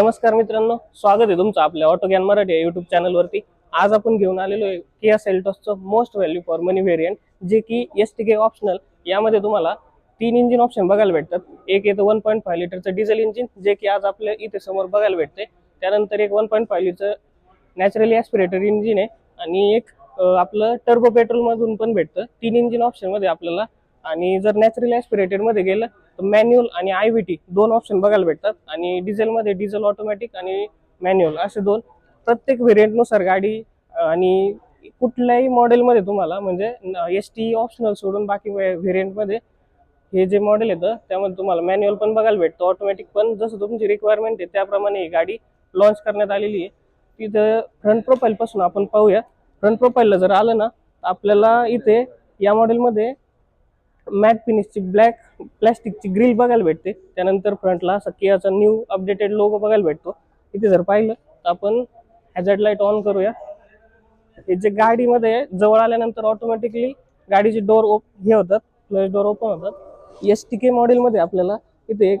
नमस्कार मित्रांनो स्वागत आहे तुमचं आपल्या ऑटो ज्ञान मराठी या युट्यूब चॅनलवरती आज आपण घेऊन आलेलो आहे Kia सेल्टॉसचं most value for money variant जे की एस टी के ऑप्शनल यामध्ये तुम्हाला तीन इंजिन ऑप्शन बघायला भेटतात. एक येतं वन पॉईंट फाय लिटरचं डिझेल इंजिन जे की आज आपल्या इथे समोर बघायला भेटते त्यानंतर एक वन पॉईंट फाय लिटरचं नॅचरली ॲस्पिरेटर इंजिन आहे. आणि एक आपलं टर्बो पेट्रोलमधून पण भेटतं. तीन इंजिन ऑप्शनमध्ये आपल्याला. आणि जर नॅचरली ॲस्पिरेटेडमध्ये गेलं तर मॅन्युअल आणि आय व्ही टी दोन ऑप्शन बघायला भेटतात. आणि डिझेलमध्ये डिझेल ऑटोमॅटिक आणि मॅन्युअल असे दोन प्रत्येक व्हेरियंटनुसार गाडी आणि कुठल्याही मॉडेलमध्ये तुम्हाला म्हणजे एस टी ऑप्शनल सोडून बाकी व्हेरियंटमध्ये हे जे मॉडेल येतं त्यामध्ये तुम्हाला मॅन्युअल पण बघायला भेटतं ऑटोमॅटिक पण. जसं तुमची रिक्वायरमेंट आहे त्याप्रमाणे ही गाडी लॉन्च करण्यात आलेली आहे. तिथं फ्रंट प्रोफाईलपासून आपण पाहूया. फ्रंट प्रोफाईलला जर आलं ना तर आपल्याला इथे या मॉडेलमध्ये मॅट फिनिशची ब्लॅक प्लॅस्टिकची ग्रिल बघायला भेटते. त्यानंतर फ्रंटला असा कियाचा न्यू अपडेटेड लोगो बघायला भेटतो. इथे जर पाहिलं तर आपण हॅझर्ड लाइट ऑन करूया. हे जे गाडीमध्ये जवळ आल्यानंतर ऑटोमॅटिकली गाडीचे डोर ओप हे होतात क्लोज डोर ओपन होतात. एस टी के मॉडेलमध्ये आपल्याला इथे एक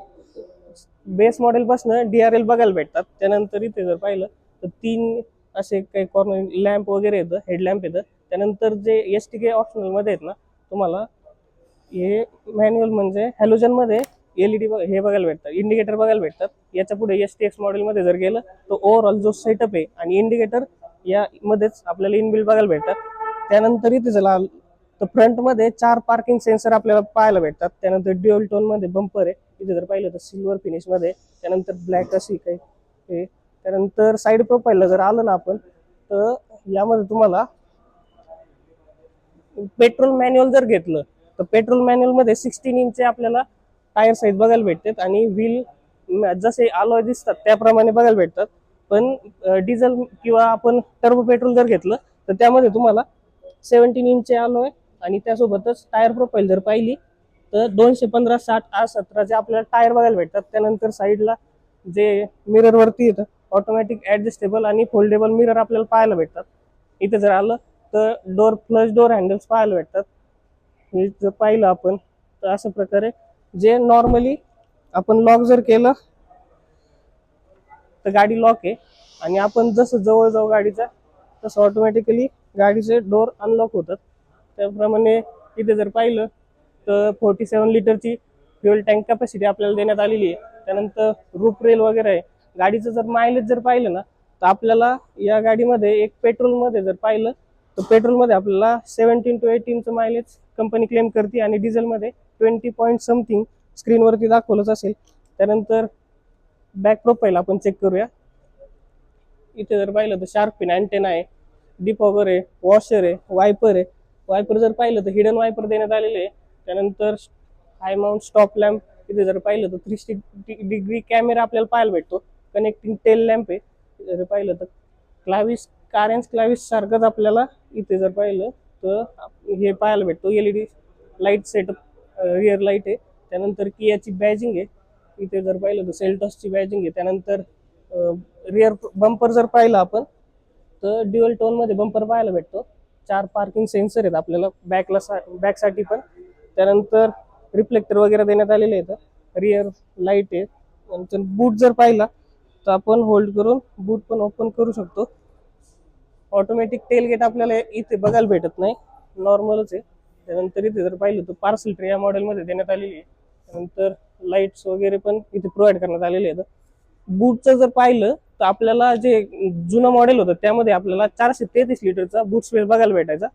बेस मॉडेलपासून डी आर एल बघायला भेटतात. त्यानंतर इथे जर पाहिलं तर तीन असे काही कॉर्नर लॅम्प वगैरे येतं हेडलॅम्प येतं. त्यानंतर जे एस टी के ऑप्शनलमध्ये आहेत ना तुम्हाला हे मॅन्युअल म्हणजे हॅलोजनमध्ये एल ई डी हे बघायला भेटतात. इंडिकेटर बघायला भेटतात. याच्यापुढे एस टी एक्स मॉडेलमध्ये जर गेलं तर ओव्हरऑल जो सेटअप आहे आणि इंडिकेटर यामध्येच आपल्याला इनबिल्ड बघायला भेटतात. त्यानंतर इथे जर आलं तर फ्रंटमध्ये चार पार्किंग सेन्सर आपल्याला पाहायला भेटतात. त्यानंतर ड्युअल टोनमध्ये बंपर आहे. इथे जर पाहिलं तर सिल्वर फिनिशमध्ये त्यानंतर ब्लॅक अशी काही हे. त्यानंतर साईड प्रोफाईलला जर आलं ना आपण तर यामध्ये तुम्हाला पेट्रोल मॅन्युअल जर घेतलं तर पेट्रोल मॅन्युअलमध्ये सिक्स्टीन इंचचे आपल्याला टायर साईज बघायला भेटतात आणि व्हील जसे अलॉय दिसतात त्याप्रमाणे बघायला भेटतात. पण डिझेल किंवा आपण टर्बो पेट्रोल जर घेतलं तर त्यामध्ये तुम्हाला सेवन्टीन इंचचे आलोय आणि त्यासोबतच टायर प्रोफाईल जर पाहिली तर दोनशे पंधरा साठ आ सतराचे आपल्याला टायर बघायला भेटतात त्यानंतर साईडला जे मिररवरती येतं ऑटोमॅटिक ॲडजस्टेबल आणि फोल्डेबल मिरर आपल्याला पाहायला भेटतात. इथे जर आलं तर डोर फ्लश डोर हँडल्स पाहायला भेटतात. हे जर पाहिलं आपण तर अशा प्रकारे जे नॉर्मली आपण लॉक जर केलं तर गाडी लॉक आहे. आणि आपण जसं जवळ जाऊ गाडीचा तसं ऑटोमॅटिकली गाडीचे डोर अनलॉक होतात. त्याप्रमाणे इथे जर पाहिलं तर फोर्टी सेवन लिटरची फ्युअल टँक कॅपॅसिटी आपल्याला देण्यात आलेली आहे. त्यानंतर रूप रेल वगैरे आहे. गाडीचं जर मायलेज जर पाहिलं ना तर आपल्याला या गाडीमध्ये एक पेट्रोलमध्ये जर पाहिलं तर पेट्रोलमध्ये आपल्याला सेवन्टीन टू एटीनचं मायलेज कंपनी क्लेम करते आणि डिझेलमध्ये ट्वेंटी पॉईंट समथिंग स्क्रीनवरती दाखवलंच असेल. त्यानंतर बॅक प्रोफाईल आपण चेक करूया. इथे जर पाहिलं तर शार्क पिन अँटेना आहे डिपॉवर वगैरे आहे वॉशर आहे वायपर आहे. वायपर जर पाहिलं तर हिडन वायपर देण्यात आलेले आहे. त्यानंतर हाय माउंट स्टॉप लॅम्प इथे जर पाहिलं तर थ्री सिक्स्टी डिग्री कॅमेरा आपल्याला पाहायला भेटतो. कनेक्टिंग टेल लॅम्प आहे. जर पाहिलं तर क्लाविस कारन्स क्लाविस सारखंच आपल्याला इथे जर पाहिलं तर हे पाहायला भेटतो. L E D light setup rear light आहे. त्यानंतर कियाची बॅजिंग आहे. इथे जर पाहिलं तर सेल्टॉसची बॅजिंग आहे. त्यानंतर रिअर बंपर जर पाहिलं आपण तर ड्युअल टोनमध्ये बंपर पाहायला भेटतो. चार पार्किंग सेन्सर आहेत आपल्याला बॅकला सा बॅकसाठी पण. त्यानंतर रिफ्लेक्टर वगैरे देण्यात आलेले आहेत. रिअर लाइट आहे. नंतर बूट जर पाहिला तर आपण होल्ड करून बूट पण ओपन करू शकतो. ऑटोमॅटिक टेल गेट आपल्याला इथे बघायला भेटत नाही. नॉर्मलच आहे. त्यानंतर इथे जर पाहिलं तर पार्सल ट्रे या मॉडेलमध्ये देण्यात आलेली आहे. त्यानंतर लाईट्स वगैरे पण इथे प्रोव्हाइड करण्यात आलेले आहेत. बूटचं जर पाहिलं तर आपल्याला जे जुनं मॉडेल होतं त्यामध्ये आपल्याला चारशे तेहतीस लिटरचा बूट स्पेस बघायला भेटायचा.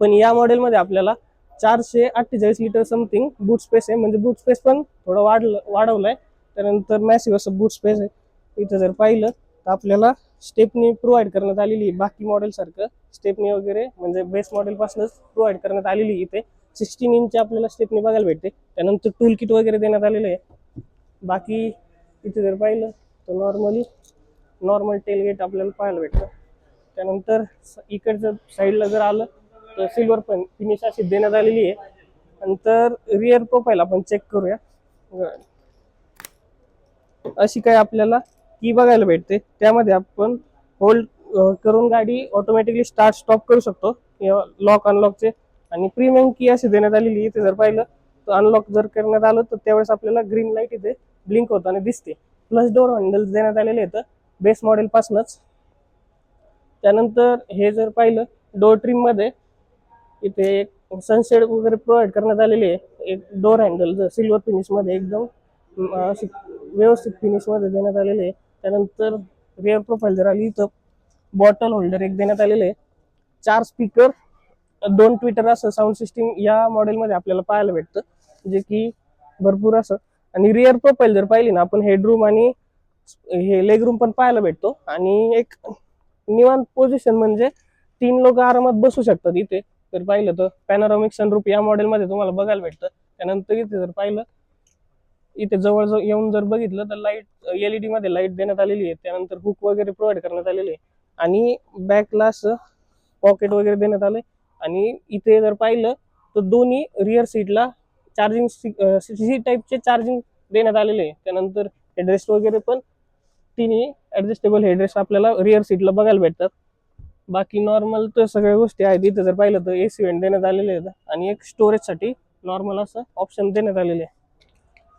पण या मॉडेलमध्ये आपल्याला चारशे अठ्ठेचाळीस लिटर समथिंग बूट स्पेस आहे. म्हणजे बूट स्पेस पण थोडं वाढलं वाढवलं आहे त्यानंतर मॅसिव्ह असं बूट स्पेस आहे. इथं जर पाहिलं तर आपल्याला स्टेपनी प्रोव्हाइड करण्यात आलेली आहे बाकी मॉडेलसारखं स्टेपनी वगैरे म्हणजे बेस मॉडेलपासूनच प्रोव्हाइड करण्यात आलेली आहे इथे. सिक्स्टीन इंच आपल्याला स्टेपनी बघायला भेटते. त्यानंतर टूल किट वगैरे देण्यात आलेलं आहे. बाकी इथे जर पाहिलं तर नॉर्मली नॉर्मल टेलगेट आपल्याला पाहायला भेटतं. त्यानंतर स- इकडचं साईडला जर आलं तर सिल्वर पण फिनिश अशी देण्यात आलेली आहे. नंतर रिअर प्रोफाईल आपण चेक करूया. अशी काय आपल्याला की बघायला भेटते. त्यामध्ये आपण होल्ड करून गाडी ऑटोमॅटिकली स्टार्ट स्टॉप करू शकतो. लॉक अनलॉकचे आणि प्रीमियम की अशी देण्यात आलेली इथे जर पाहिलं तर अनलॉक जर करण्यात आलं तर त्यावेळेस आपल्याला ग्रीन लाइट इथे ब्लिंक होताना दिसते. प्लस डोर हँडल्स देण्यात आलेले आहेत. बेस मॉडेलपासूनच त्यानंतर हे जर पाहिलं डोर ट्रिममध्ये इथे एक सनशेड वगैरे प्रोव्हाइड करण्यात आलेली आहे. एक डोर हँडल सिल्वर फिनिशमध्ये एकदम व्यवस्थित फिनिशमध्ये देण्यात आलेले आहे. त्यानंतर रिअर प्रोफाईल जर आली इथं बॉटल होल्डर एक देण्यात आलेले आहे. चार स्पीकर दोन ट्विटर असं साऊंड सिस्टीम या मॉडेलमध्ये आपल्याला पाहायला भेटतं. जे की भरपूर असं. आणि रिअर प्रोफाईल जर पाहिली ना आपण हेडरूम आणि हे लेग रूम पण पाहायला भेटतो. आणि एक निवांत पोझिशन म्हणजे तीन लोक आरामात बसू शकतात इथे. जर पाहिलं तर पॅनोरॉमिक सनरूप या मॉडेलमध्ये तुम्हाला बघायला भेटतं. त्यानंतर इथे जर पाहिलं इथे जवळ येऊन जर बघितलं तर लाइट एलईडी मध्ये लाइट देण्यात आलेली आहे. त्यानंतर हुक वगैरे प्रोव्हाइड करण्यात आलेली आहे. आणि बॅकला असं पॉकेट वगैरे देण्यात आले आणि इथे जर पाहिलं तर दोन्ही रिअर सीटला चार्जिंग सी टाईपचे चार्जिंग देण्यात आलेले आहे. त्यानंतर हेडरेस्ट वगैरे पण तिन्ही ॲडजस्टेबल हेडरेस्ट आपल्याला रिअर सीटला बघायला भेटतात. बाकी नॉर्मल तर सगळ्या गोष्टी आहेत. इथे जर पाहिलं तर ए सी वेंट देण्यात आलेले आहेत. आणि एक स्टोरेजसाठी नॉर्मल असं ऑप्शन देण्यात आलेले आहे.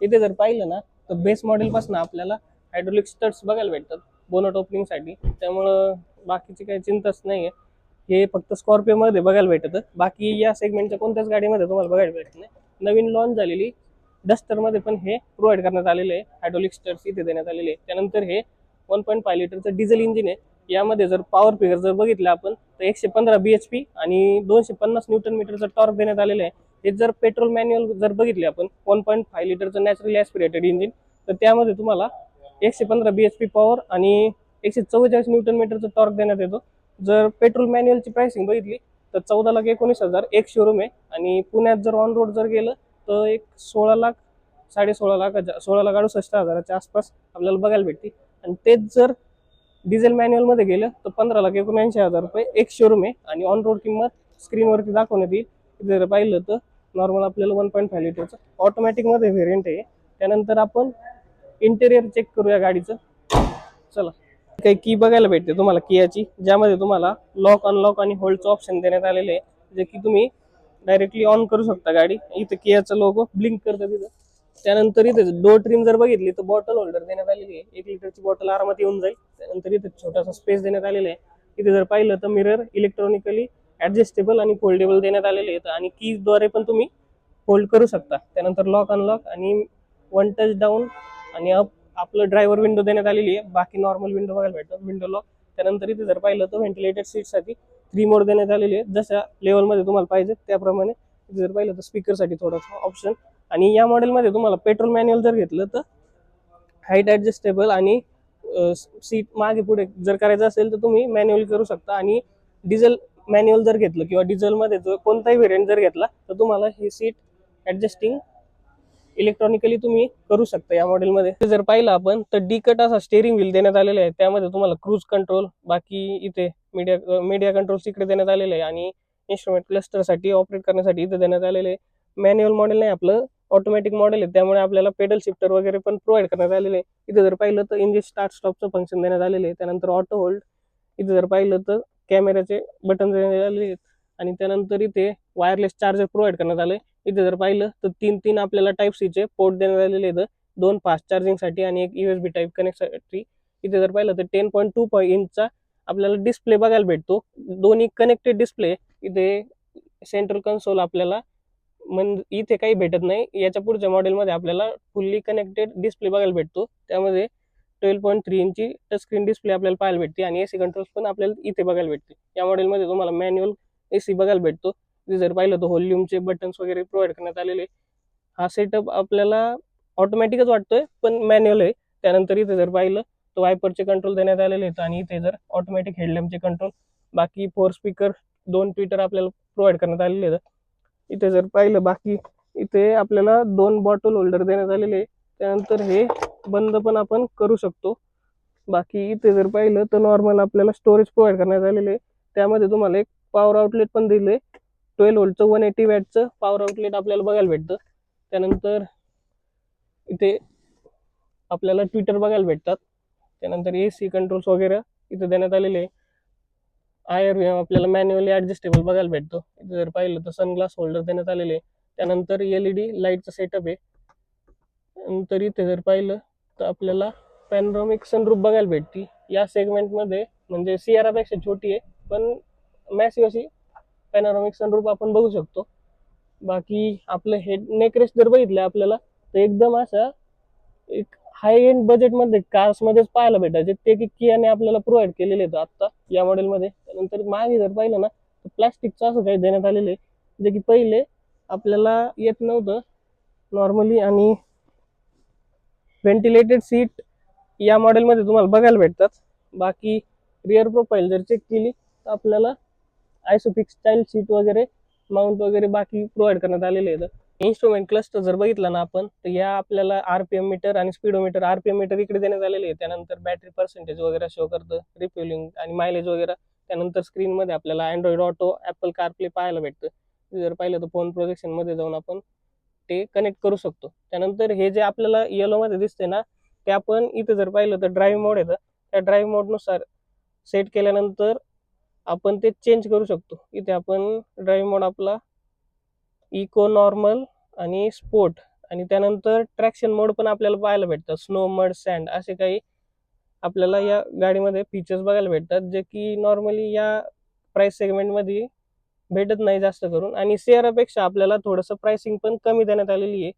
इथे जर पाहिलं ना तर बेस मॉडेलपासून आपल्याला हायड्रोलिक स्टड्स बघायला भेटतात बोनट ओपनिंगसाठी त्यामुळं बाकीची काही चिंताच नाही आहे हे फक्त स्कॉर्पिओमध्ये बघायला भेटतं. बाकी या सेगमेंटच्या कोणत्याच गाडीमध्ये तुम्हाला बघायला भेटत नाही. नवीन लॉन्च झालेली डस्टरमध्ये पण हे प्रोव्हाइड करण्यात आलेले आहे. हायड्रोलिक स्टर्स इथे देण्यात आलेले आहे त्यानंतर हे वन पॉईंट फाय लिटरचं डिझेल इंजिन आहे. यामध्ये जर पॉवर फिगर जर बघितलं आपण तर एकशे पंधरा बी एच पी आणि दोनशे पन्नास न्यूटन मीटरचं टॉर्क देण्यात आलेलं आहे. हे जर पेट्रोल मॅन्युअल जर बघितले आपण वन पॉईंट फाय लिटरचं नॅचरली ॲस्पिरेटेड इंजिन तर त्यामध्ये तुम्हाला एकशे पंधरा बी एच पी पॉवर आणि एकशे चव्वेचाळीस न्यूटन मीटरचं टॉर्क देण्यात येतो. जर पेट्रोल मॅन्युअलची प्राइसिंग बघितली तर चौदा लाख एकोणीस हजार एक शोरूम आहे. आणि पुण्यात जर ऑन रोड जर गेलं तर एक सोळा लाख साडे सोळा लाखाच्या सोळा लाख अडुसष्ट हजाराच्या आसपास आपल्याला बघायला भेटते आणि तेच जर डिझेल मॅन्युअलमध्ये गेलं तर पंधरा लाख एकोणऐंशी हजार रुपये एक शोरूम आहे. आणि ऑन रोड किंमत स्क्रीनवरती दाखवण्यात येईल. जर पाहिलं तर नॉर्मल आपल्याला वन पॉईंट फाय लिटरचं ऑटोमॅटिकमध्ये व्हेरियंट आहे. त्यानंतर आपण इंटेरियर चेक करूया गाडीचं. चला. काही की बघायला भेटते तुम्हाला कियाची ज्यामध्ये तुम्हाला लॉक अनलॉक आणि होल्डचं ऑप्शन देण्यात आलेले आहे. जे की तुम्ही डायरेक्टली ऑन करू शकता गाडी. इथं कियाचा लोगो ब्लिंक करतं तिथं त्यानंतर इथे डोर ट्रिम जर बघितली तर बॉटल होल्डर देण्यात आलेली आहे. एक लिटरची बॉटल आरामात येऊन जाईल. त्यानंतर इथे छोटासा स्पेस देण्यात आलेला आहे. इथे जर पाहिलं तर मिरर इलेक्ट्रॉनिकली ऍडजस्टेबल आणि फोल्डेबल देण्यात आलेले आहेत. आणि कीजद्वारे पण तुम्ही होल्ड करू शकता. त्यानंतर लॉक अनलॉक आणि वन टच डाऊन आणि अप आपलं ड्रायव्हर विंडो देण्यात आलेली आहे. बाकी नॉर्मल विंडो बघायला भेटतात. विंडो लॉक त्यानंतर इथे जर पाहिलं तर व्हेंटिलेटेड सीटसाठी थ्री मोड देण्यात आलेली आहे. जशा लेवलमध्ये तुम्हाला पाहिजे त्याप्रमाणे जर पाहिलं तर स्पीकरसाठी थोडासा ऑप्शन आणि या मॉडेलमध्ये तुम्हाला पेट्रोल मॅन्युअल जर घेतलं तर हाईट ॲडजस्टेबल आणि सीट मागे पुढे जर करायचं असेल तर तुम्ही मॅन्युअल करू शकता. आणि डिझेल मॅन्युअल जर घेतलं किंवा डिझेलमध्ये जो कोणताही व्हेरियंट जर घेतला तर तुम्हाला ही सीट ॲडजस्टिंग इलेक्ट्रॉनिकली तुम्ही करू शकता या मॉडेलमध्ये जर पाहिलं आपण तर डीकट असा स्टेअरिंग व्हील देण्यात आलेला आहे. त्यामध्ये तुम्हाला क्रूज कंट्रोल बाकी इथे मीडिया मीडिया कंट्रोल इकडे देण्यात आलेले आहे आणि इन्स्ट्रुमेंट क्लस्टरसाठी ऑपरेट करण्यासाठी इथे देण्यात आलेले आहे. मॅन्युअल मॉडेल नाही आपलं ऑटोमॅटिक मॉडेल आहे. त्यामुळे आपल्याला पेडल शिफ्टर वगैरे पण प्रोव्हाइड करण्यात आलेले आहे. इथे जर पाहिलं तर इंजिन स्टार्ट स्टॉपचं फंक्शन देण्यात आलेले आहे. त्यानंतर ऑटो होल्ड इथे जर पाहिलं तर कॅमेऱ्याचे बटन देण्यात आलेले आहेत आणि त्यानंतर इथे वायरलेस चार्जर प्रोव्हाइड करण्यात आले इथे जर पाहिलं तर तीन तीन आपल्याला टाईप सीचे पोर्ट देण्यात आलेले आहेत. दोन फास्ट चार्जिंगसाठी आणि एक युएसबी टाईप कनेक्टसाठी इथे जर पाहिलं तर टेन पॉईंट टू पॉईंट इंचचा आपल्याला डिस्प्ले बघायला भेटतो. दोन्ही कनेक्टेड डिस्प्ले इथे सेंट्रल कन्सोल आपल्याला मन इथे काही भेटत नाही. याच्या पुढच्या मॉडेलमध्ये आपल्याला फुल्ली कनेक्टेड डिस्प्ले बघायला भेटतो. त्यामध्ये ट्वेल्व पॉईंट थ्री इंची टच स्क्रीन डिस्प्ले आपल्याला पाहायला भेटते आणि एसी कंट्रोल्स पण आपल्याला इथे बघायला भेटते. या मॉडेलमध्ये तुम्हाला मॅन्युअल एसी बघायला भेटतो. जर पाहिलं तर व्हॉल्यूमचे बटन्स वगैरे प्रोव्हाइड करण्यात आलेले हा सेटअप आपल्याला ऑटोमॅटिकच वाटतोय पण मॅन्युअल आहे. त्यानंतर इथे जर पाहिलं तर वायपरचे कंट्रोल देण्यात आलेले आहेत आणि इथे जर ऑटोमॅटिक हेडलॅम्पचे कंट्रोल बाकी फोर स्पीकर दोन ट्विटर आपल्याला प्रोव्हाइड करण्यात आलेले आहेत. इथे जर पाहिलं बाकी इथे आपल्याला दोन बॉटल होल्डर देण्यात आलेले आहे त्यानंतर हे बंद पण आपण करू शकतो. बाकी इथे जर पाहिलं तर नॉर्मल आपल्याला स्टोरेज प्रोव्हाइड करण्यात आलेले आहे. त्यामध्ये तुम्हाला एक पॉवर आउटलेट पण दिले ट्वेल्व वोल्टचं वन एटी वॅटचं पॉवर आउटलेट आपल्याला बघायला भेटतं. त्यानंतर इथे आपल्याला ट्विटर बघायला भेटतात. त्यानंतर ए सी कंट्रोल्स वगैरे इथे देण्यात आलेले आहे. आयर आपल्याला मॅन्युअली ॲडजस्टेबल बघायला भेटतो. इथे जर पाहिलं तर सनग्लास होल्डर देण्यात आलेले आहे. त्यानंतर एल ई डी लाईटचं सेटअप आहे. नंतर इथे जर पाहिलं तर आपल्याला पॅनरॉमिक सनरूप बघायला भेटती या सेगमेंटमध्ये म्हणजे सियारापेक्षा छोटी आहे पण मॅसिव अशी पॅनोरॉमिक सनरूप आपण बघू शकतो. बाकी आपलं हेड नेकरेस जर बघितलं आपल्याला तर एकदम असं एक हाय एंड बजेटमध्ये कार्समध्येच पाहायला भेटायचे. ते की कियाने आपल्याला प्रोव्हाइड केलेले आहेत आत्ता या मॉडेलमध्ये त्यानंतर मागे जर पाहिलं ना तर प्लॅस्टिकचं असं काही देण्यात आलेलं आहे जे की पहिले आपल्याला येत नव्हतं नॉर्मली आणि व्हेंटिलेटेड सीट या मॉडेलमध्ये तुम्हाला बघायला भेटतात. बाकी रिअर प्रोफाईल जर चेक केली तर आपल्याला आयसोफिक्स स्टाईल सीट वगैरे माउंट वगैरे बाकी प्रोव्हाइड करण्यात आलेले आहेत. इन्स्ट्रुमेंट क्लस्टर जर बघितला ना आपण तर या आपल्याला आर पी एम मीटर आणि speedometer R P M meter इकडे देण्यात आलेले आहे त्यानंतर बॅटरी पर्सेंटेज वगैरे शो करतं रिफ्युलिंग आणि मायलेज वगैरे. त्यानंतर स्क्रीनमध्ये आपल्याला अँड्रॉइड ऑटो ॲपल कारप्ले पाहायला भेटतं. जर पाहिलं तर फोन प्रोजेक्शनमध्ये जाऊन आपण ते कनेक्ट करू शकतो. त्यानंतर हे जे आपल्याला येलोमध्ये दिसते ना ते आपण इथं जर पाहिलं तर ड्राईव्ह मोड येतं. त्या ड्राईव्ह मोडनुसार सेट केल्यानंतर आपण ते चेंज करू शकतो. इथे आपण ड्राईव्ह मोड आपला इको नॉर्मल आणि स्पोर्ट आणि त्यानंतर ट्रॅक्शन मोड पण आपल्याला पाहायला भेटतं. स्नो मड सँड असे काही आपल्याला या गाडीमध्ये फीचर्स बघायला भेटतात जे की नॉर्मली या प्राईस सेगमेंटमध्ये भेटत नाही जास्त करून. आणि सियारापेक्षा आपल्याला थोडंसं प्राइसिंग पण कमी देण्यात आलेली आहे.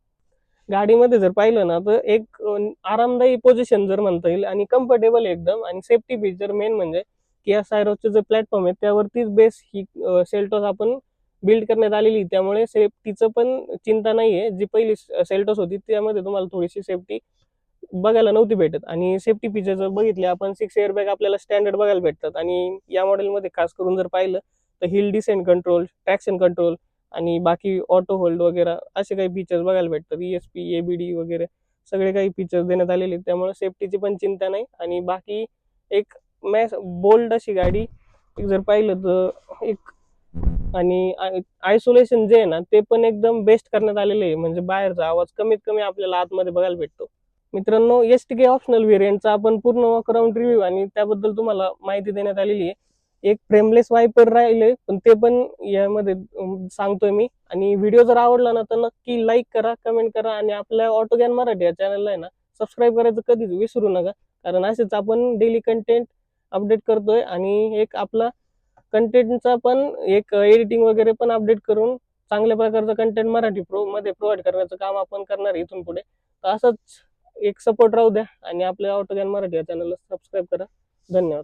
गाडीमध्ये जर पाहिलं ना तर एक आरामदायी पोझिशन जर म्हणता येईल आणि कम्फर्टेबल एकदम. आणि सेफ्टी फीचर मेन म्हणजे की या सायरोचे जे प्लॅटफॉर्म आहे त्यावरतीच बेस ही सेल्टॉस आपण बिल्ड करण्यात आलेली. त्यामुळे सेफ्टीचं पण चिंता नाही आहे जी पहिली सेल्टॉस होती त्यामध्ये तुम्हाला थोडीशी सेफ्टी बघायला नव्हती भेटत. आणि सेफ्टी फीचर जर बघितले आपण सिक्स एअरबॅग आपल्याला स्टँडर्ड बघायला भेटतात. आणि या मॉडेलमध्ये खास करून जर पाहिलं तर hill descent control traction control आणि बाकी ऑटो होल्ड वगैरे असे काही फीचर्स बघायला भेटतात E S P A B D वगैरे सगळे काही फीचर्स देण्यात आलेले आहेत. त्यामुळे सेफ्टीची पण चिंता नाही. आणि बाकी एक मॅस बोल्ड अशी गाडी एक जर पाहिलं तर एक आणि आयसोलेशन जे आहे ना ते पण एकदम बेस्ट करण्यात आलेले आहे. म्हणजे बाहेरचा आवाज कमीत कमी आपल्याला आतमध्ये बघायला भेटतो. मित्रांनो एस टी के ऑप्शनल व्हेरियंटचा आपण पूर्ण वॉकराऊंड रिव्ह्यू आणि त्याबद्दल तुम्हाला माहिती देण्यात आलेली आहे. एक फ्रेमलेस वायपर राहिले पण ते पण यामध्ये सांगतोय मी. आणि व्हिडिओ जर आवडला ना तर नक्की लाईक करा कमेंट करा. आणि आपल्या ऑटो गॅन मराठी या चॅनलला आहे ना सबस्क्राईब करायचं कधीच विसरू नका. कारण असेच आपण डेली कंटेंट अपडेट करतोय. आणि एक आपला कंटेंटचा पण एक एडिटिंग वगैरे पण अपडेट करून चांगल्या प्रकारचं कंटेंट मराठी प्रो मध्ये प्रोव्हाइड करण्याचं काम आपण करणार इथून पुढे. तर असंच एक सपोर्ट राहू द्या. आणि आपल्या ऑटो गॅन मराठी या चॅनलला सबस्क्राईब करा. धन्यवाद.